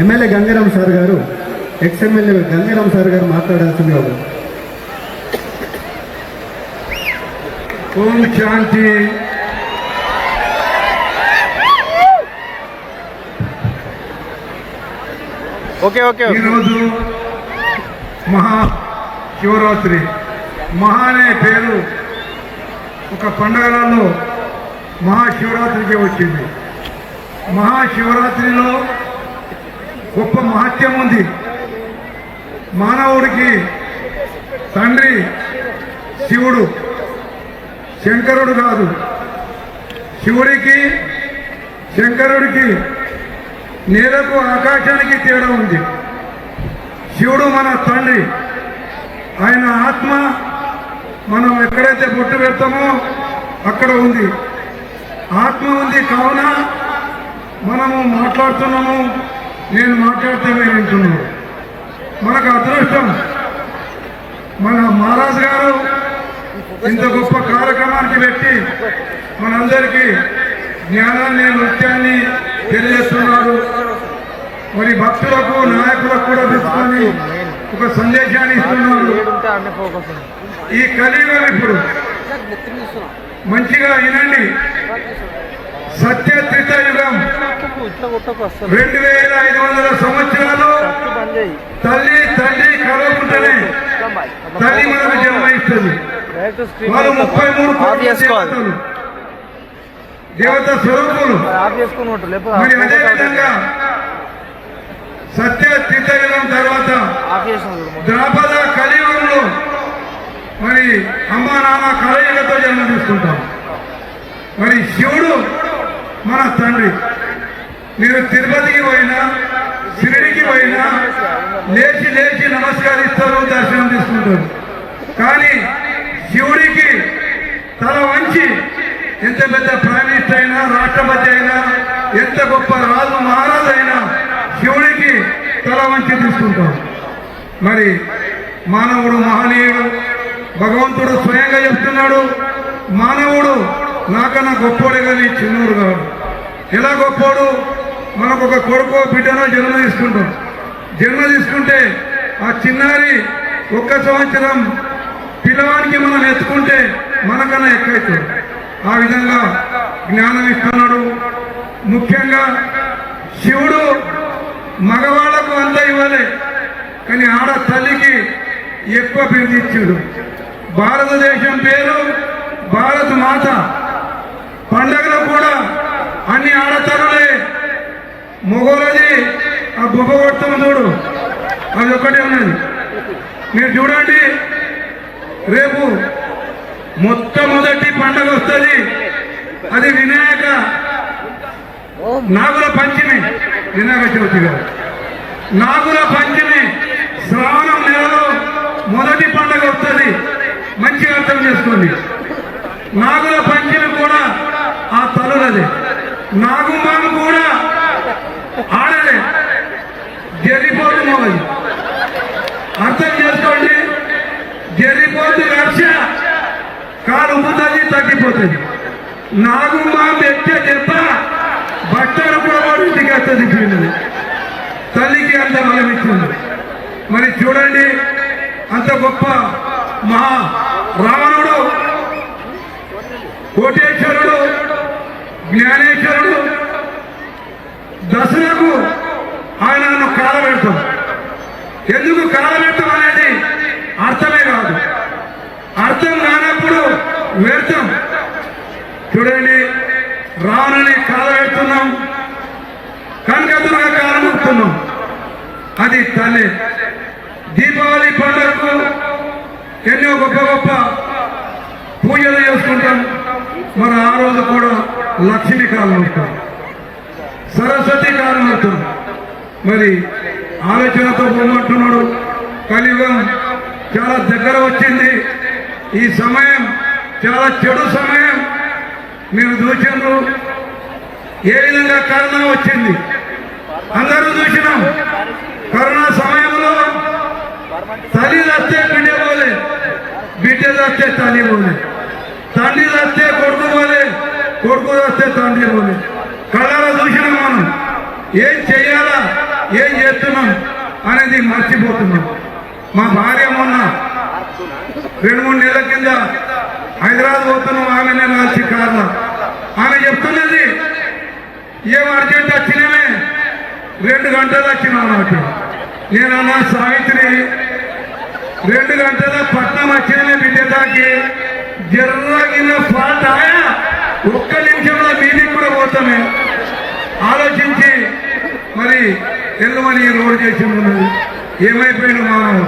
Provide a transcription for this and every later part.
MLA Gangaram sir garu ex MLA Gangaram sir garu మాట్లాడాల్సింది ఒక ఓం శాంతి. Okay okay ఈరోజు మహా శివరాత్రి. మహా అనే పేరు ఒక పండగలలో మహాశివరాత్రికి వచ్చింది. మహాశివరాత్రిలో గొప్ప మహత్యం ఉంది. మానవుడికి తండ్రి శివుడు శంకరుడు కాదు. శివుడికి శంకరుడికి నేలకు ఆకాశానికి తేడా ఉంది. శివుడు మన తండ్రి. ఆయన ఆత్మ మనం ఎక్కడైతే బొట్టు పెడతామో అక్కడ ఉంది. ఆత్మ ఉంది కావున మనము మాట్లాడుతున్నాము. నేను మాట్లాడితే మీరు వింటున్నాను మనకు అదృష్టం మన మహారాజు గారు ఇంత గొప్ప కార్యక్రమానికి పెట్టి మనందరికీ జ్ఞానాన్ని నృత్యాన్ని తెలియజేస్తున్నారు. మరి భక్తులకు నాయకులకు కూడా తీసుకొని ఒక సందేశాన్ని ఇస్తున్నారు. ఈ కలియుగం ఇప్పుడు మంచిగా వినండి. సత్య త్రితయుగం రెండు వేల ఐదు వందల సంవత్సరాలు తల్లి తండ్రి కలవకుంటేనే తల్లి మనకు జన్మ ఇస్తుంది డైరెక్ట్ స్క్రీన్ వారు ముప్పై మూడు దేవత స్వరూపులు. మరి అదే లేకపోతే విధంగా సత్య త్రితయుగం తర్వాత ద్రాపద కలియుగంలో మరి అమ్మ నాన్న కలయికతో జన్మ తీసుకుంటాం మరి శివుడు మన తండ్రి. మీరు తిరుపతికి పోయినా షిరిడికి పోయినా లేచి లేచి నమస్కరిస్తారు దర్శనం తీసుకుంటారు. కానీ శివుడికి తల వంచి ఎంత పెద్ద ప్రైమ్ మినిస్టర్ అయినా రాష్ట్రపతి అయినా ఎంత గొప్ప రాజు మహారాజు అయినా శివుడికి తల వంచి తీసుకుంటాం. మరి మానవుడు మహనీయుడు భగవంతుడు స్వయంగా చెప్తున్నాడు మానవుడు నాకన్నా గొప్పోడే కానీ చిన్నోడు ఇలా ఎలా గొప్పోడు మనకు ఒక కొడుకో బిడ్డనో జన్మ తీసుకుంటాం. జన్మ తీసుకుంటే ఆ చిన్నారి ఒక్క సంవత్సరం పిల్లవానికి మనం ఎత్తుకుంటే మనకన్నా ఎక్కువైతుంది. ఆ విధంగా జ్ఞానం ఇస్తున్నాడు. ముఖ్యంగా శివుడు మగవాళ్ళకు అంత ఇవ్వలే కానీ ఆడ తల్లికి ఎక్కువ పేరు భారతదేశం పేరు భారత మాత. పండగలు కూడా అన్ని ఆడతారులే. మొగోలది ఆ బొబ్బ కొడతాం చూడు. అది ఒకటి ఉన్నది. మీరు చూడండి రేపు మొట్టమొదటి పండగ వస్తుంది. అది వినాయక నాగుల పంచమి. వినాయక చవితి గారు నాగుల పంచమి శ్రావణం నెలలో మొదటి పండగ వస్తుంది. మంచిగా అర్థం చేసుకోండి. నాగుల పంచమి కూడా ఆ తలులదే నాగుమాము కూడా ఆడలే. గెలిపోదు మొదలు అర్థం చేసుకోండి. జరిపోతు రక్ష కాలు ఉబ్బుతుంది తగ్గిపోతుంది. నాగుమాము ఎక్కే దెబ్బ. బట్టలు కూడా ఇంటికి వస్తుంది పిల్లలు. తల్లికి అంత బలం ఇచ్చింది మరి చూడండి అంత గొప్ప మహా రావణుడు కోటేశ్వరుడు జ్ఞానేశ్వరుడు ఆయన ఆయనను కాలబెడతాం ఎందుకు కాలబెడతాం అనేది అర్థమే కాదు. అర్థం కానప్పుడు వ్యర్థం. చూడండి రావణుని కాలబెడుతున్నాం కనకదుర్గ కాలముతున్నాం అది తల్లి. దీపావళి పండుగకు ఎన్నో గొప్ప గొప్ప పూజలు చేసుకుంటాం. మరి ఆ రోజు కూడా లక్ష్మీ కాలం అవుతాం సరస్వతి కాలం అవుతాం మరి ఆలోచనతో పోమంటున్నాడు కలియుగం చాలా దగ్గర వచ్చింది. ఈ సమయం చాలా చెడు సమయం. మీరు చూసినారు. ఏ విధంగా కరోనా వచ్చింది? అందరూ చూసినాం. కరోనా సమయంలో తల్లి వస్తే బిడ్డ పోలే బిడ్డ వస్తే తల్లి పోలే తండ్రి వస్తే కొడుకు పోలే కొడుకు వస్తే తండ్రి పోలే కళ్ళలో చూసినాం మనం ఏం చెయ్యాలా ఏం చేస్తున్నాం అనేది మర్చిపోతున్నాం. మా భార్య మొన్న రెండు మూడు నెలల కింద హైదరాబాద్ పోతున్నాం ఆమె నేను కలిసి కారణం. ఆమె చెప్తున్నది ఏం అర్జెంట్ వచ్చినామే రెండు గంటలు వచ్చినా నాకు నేనన్నా సావిత్రి రెండు గంటల పట్నం వచ్చిన బిడ్డ దాకి. జర్రగిన పాట ఒక్క నిమిషంలో మీటింగ్ కూడా పోతామే ఆలోచించి మరి ఎల్లమని రోడ్ చేసి ఉన్నది. ఏమైపోయాడు మానవుడు?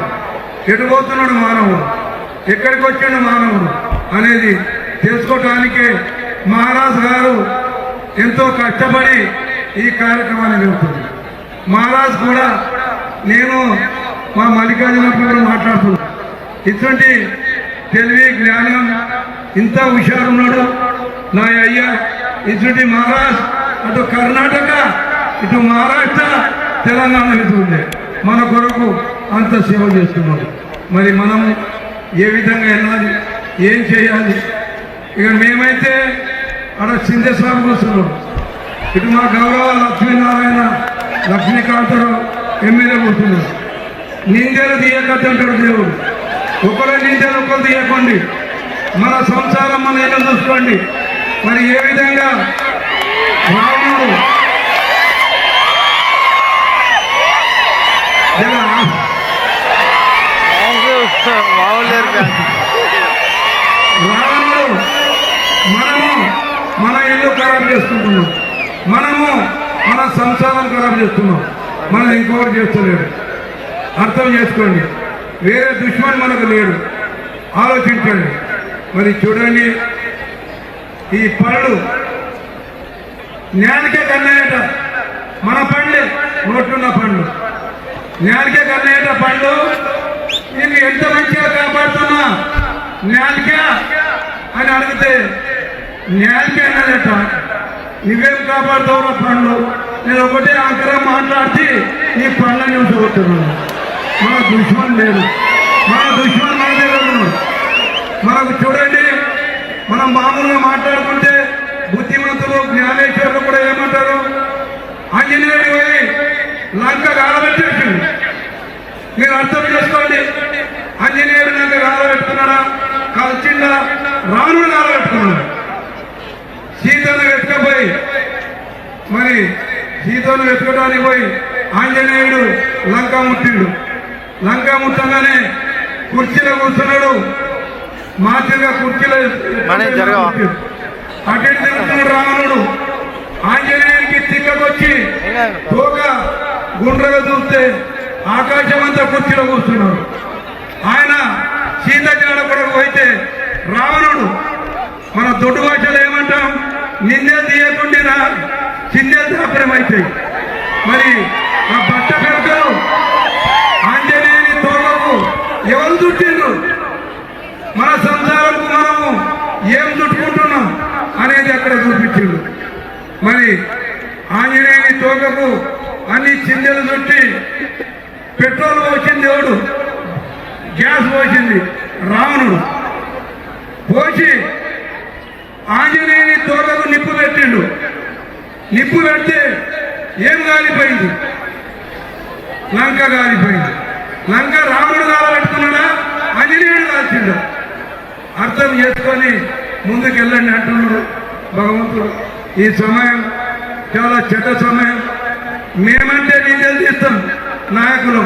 ఎటు పోతున్నాడు మానవుడు? ఎక్కడికి వచ్చాడు మానవుడు అనేది తెలుసుకోవటానికే మహారాజు గారు ఎంతో కష్టపడి ఈ కార్యక్రమాన్ని వెళ్తుంది మహారాజ్ కూడా నేను మా మల్లికార్జునప్పుడు కూడా మాట్లాడుతున్నాను. ఇటువంటి తెలివి జ్ఞానం ఇంత హుషారు ఉన్నాడు నా అయ్యా ఇటు మహారాష్ట్ర అటు కర్ణాటక ఇటు మహారాష్ట్ర తెలంగాణ ఇటు ఉండే. మన కొరకు అంత సేవ చేస్తున్నాడు మరి మనం ఏ విధంగా వెళ్ళాలి ఏం చేయాలి? ఇక మేమైతే అక్కడ సింధేశ్వరం కూర్చున్నాం. ఇటు మా గౌరవ లక్ష్మీనారాయణ లక్ష్మీకాంతరావు ఎమ్మెల్యే కూర్చున్నారు. నిందెలు తీయకద్దంటాడు దేవుడు. ఒకరు నిందెలు ఒకరు తీయకండి. మన సంసారం మన ఇల్లు చూసుకోండి. మరి ఏ విధంగా రావణుడు జర రావణుడు మనము మన ఇల్లు ఖరాబ్ చేసుకుంటున్నాం. మనము మన సంసారం ఖరాబ్ చేస్తున్నాం. మనం ఇంకొకటి చేస్తలేడు. అర్థం చేసుకోండి. వేరే దుష్మన్ మనకు లేడు. ఆలోచించండి. మరి చూడండి. ఈ పళ్ళు జ్ఞానికే కన్నాయట మన పండ్లు నోట్లున్న పండ్లు జ్ఞానికే కన్నాయట పండ్లు నేను ఎంత మంచిగా కాపాడుతున్నా? జ్ఞానికా అని అడిగితే జ్ఞానికే అన్నదట నువ్వేం కాపాడుతావు పండ్లు నేను ఒకటే ఆగ్రహం మాట్లాడితే నీ పండ్లని ఉంచుకుంటున్నాను మన దుష్మన్ లేదు. మన దుష్మన్ మన దగ్గర ఉన్నాడు. మనకు చూడండి మనం మామూలుగా మాట్లాడుకుంటే బుద్ధిమంతులు జ్ఞానేశ్వరులు కూడా ఏమంటారు? ఆంజనేయుడు పోయి లంక కాలబెట్టేసిండు మీరు అర్థం చేసుకోండి. ఆంజనేయుడు లంక కాలబెట్టుకున్నాడా కలిసిండా రాను కాలబెట్టుకున్నాడు సీతను వెతుకపోయి మరి సీతను వెతుకడానికి పోయి ఆంజనేయుడు లంక ముట్టిండు. లంక ముట్టగానే కుర్చీలో కూర్చున్నాడు. మాదిరిగా కుర్చీలో? అటు తిరుగుతున్నాడు రావణుడు ఆంజనేయునికి తిక్కకొచ్చి. తోక గుండ్రగా చూస్తే ఆకాశం అంతా కుర్చీలో కూర్చున్నాడు ఆయన సీత జాడ కొరకు పోయితే రావణుడు మన దొడ్డు భాషలో ఏమంటాం నిందెలు తీయకుండా చిందెలు దాపరం అవుతాయి మరి ఆ బట్ట పెరకలు ఆంజనేయుని తోకకు ఎవరు చుట్టిండ్రు మన సంసారంకు మనము ఏం చుట్టుకుంటున్నాం అనేది అక్కడ చూపించిండు మరి ఆంజనేయుని తోకకు అన్ని చిందెలు చుట్టి పెట్రోల్ పోసింది ఎవడు? గ్యాస్ పోసింది రావణుడు. పోసి ఆంజనేయుని తోకకు నిప్పు పెట్టిండు. నిప్పు పెడితే ఏం కాలిపోయింది లంక కాలిపోయింది లంక రాముడు కాలబెట్టుకున్నాడా ఆంజనేయుడు కాల్చిండు అర్థం చేసుకొని ముందుకు వెళ్ళండి అంటున్నాడు భగవంతుడు. ఈ సమయం చాలా చెడ్డ సమయం. మేమంటే నిందలు తీస్తాం నాయకులు.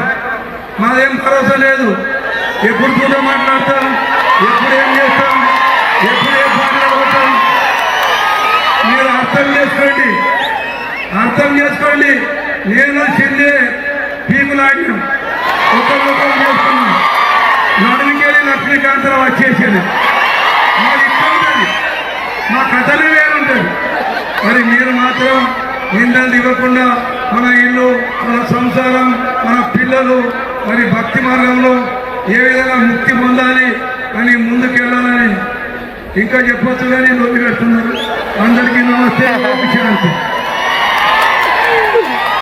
మాదేం భరోసా లేదు. ఎప్పుడు చూడ మాట్లాడతాం ఎప్పుడు ఏం చేస్తాం ఎప్పుడు ఏం పాటలు మీరు అర్థం చేసుకోండి. అర్థం చేసుకోండి. నేను సిందే పీకులాడినాం ఒకరినొకరు చేసుకున్నాం. నడుమికేళి లక్ష్మీకాంతరావు వచ్చేసింది మాది ఇక్కడ మా కథలు మరి మీరు మాత్రం నిందలు ఇవ్వకుండా మన ఇల్లు మన సంసారం మన పిల్లలు మరి భక్తి మార్గంలో ఏ విధంగా ముక్తి పొందాలి అని ముందుకెళ్ళాలని ఇంకా చెప్పొచ్చు కానీ నొప్పి పెడుతున్నారు అందరికీ నమస్తే. శాంతి